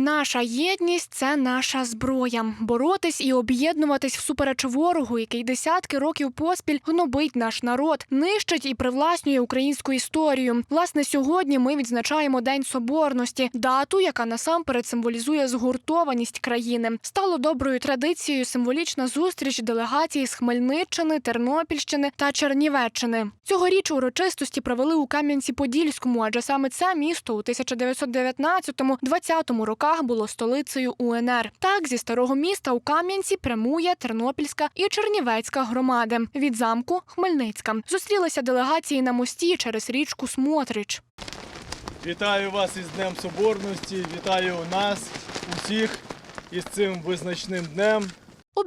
Наша єдність це наша зброя. Боротись і об'єднуватись всупереч ворогу, який десятки років поспіль гнобить наш народ, нищить і привласнює українську історію. Власне, сьогодні ми відзначаємо День Соборності, дату, яка насамперед символізує згуртованість країни. Стало доброю традицією символічна зустріч делегації з Хмельниччини, Тернопільщини та Чернівеччини. Цьогоріч урочистості провели у Кам'янці-Подільському, адже саме це місто у 1919-20 роках було столицею УНР. Так, зі старого міста у Кам'янці прямує Тернопільська і Чернівецька громади. Від замку Хмельницька зустрілися делегації на мості через річку Смотрич. Вітаю вас із Днем Соборності, вітаю нас, усіх із цим визначним днем.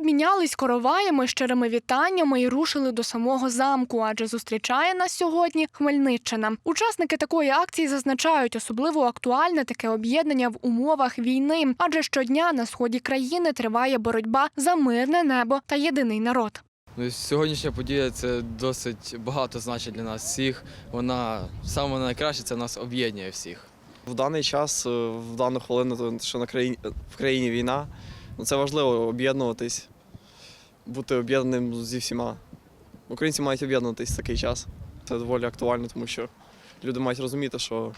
Обмінялись короваями, щирими вітаннями і рушили до самого замку, адже зустрічає нас сьогодні Хмельниччина. Учасники такої акції зазначають, особливо актуальне таке об'єднання в умовах війни, адже щодня на сході країни триває боротьба за мирне небо та єдиний народ. Ну, сьогоднішня подія це досить багато значить для нас всіх. Вона саме найкраще це нас об'єднує всіх. В даний час, е, в дану хвилину, то, що на країні, в країні війна, це важливо об'єднуватись, бути об'єднаним зі всіма. Українці мають об'єднуватись в такий час. Це доволі актуально, тому що люди мають розуміти, що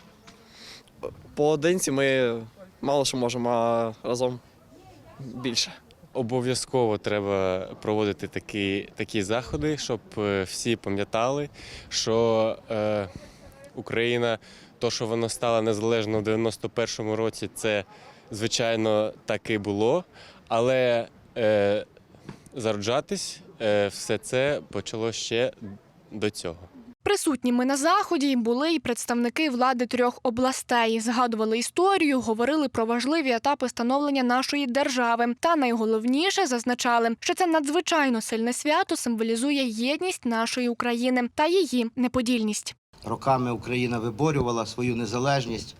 поодинці ми мало що можемо, а разом більше. Обов'язково треба проводити такі, такі заходи, щоб е, всі пам'ятали, що е, Україна, то, що вона стала незалежною в 91-му році, це звичайно так і було. Але е, зароджатись е, все це почало ще до цього. Присутніми на заході були й представники влади трьох областей. Згадували історію, говорили про важливі етапи становлення нашої держави. Та найголовніше зазначали, що це надзвичайно сильне свято символізує єдність нашої України та її неподільність. Роками Україна виборювала свою незалежність,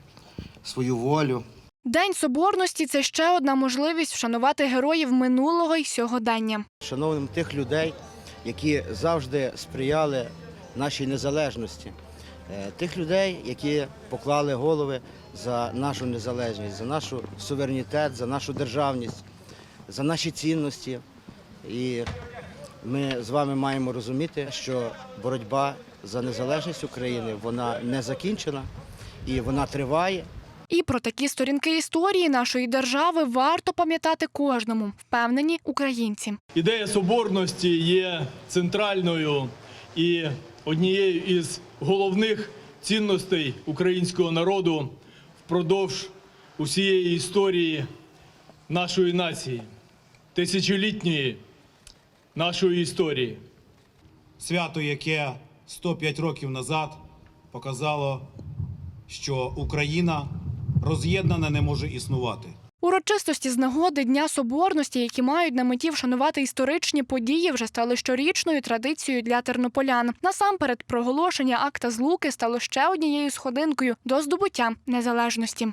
свою волю. День соборності це ще одна можливість вшанувати героїв минулого й сьогодення. Шановним тих людей, які завжди сприяли нашій незалежності, Е, тих людей, які поклали голови за нашу незалежність, за наш суверенітет, за нашу державність, за наші цінності. І ми з вами маємо розуміти, що боротьба за незалежність України вона не закінчена і вона триває. І про такі сторінки історії нашої держави варто пам'ятати кожному, впевнені українці. Ідея соборності є центральною і однією із головних цінностей українського народу впродовж усієї історії нашої нації, тисячолітньої нашої історії. свято, яке 105 років назад показало, що Україна роз'єднана не може існувати. Урочистості з нагоди Дня Соборності, які мають на меті вшанувати історичні події, вже стали щорічною традицією для тернополян. Насамперед, проголошення акта злуки стало ще однією сходинкою до здобуття незалежності.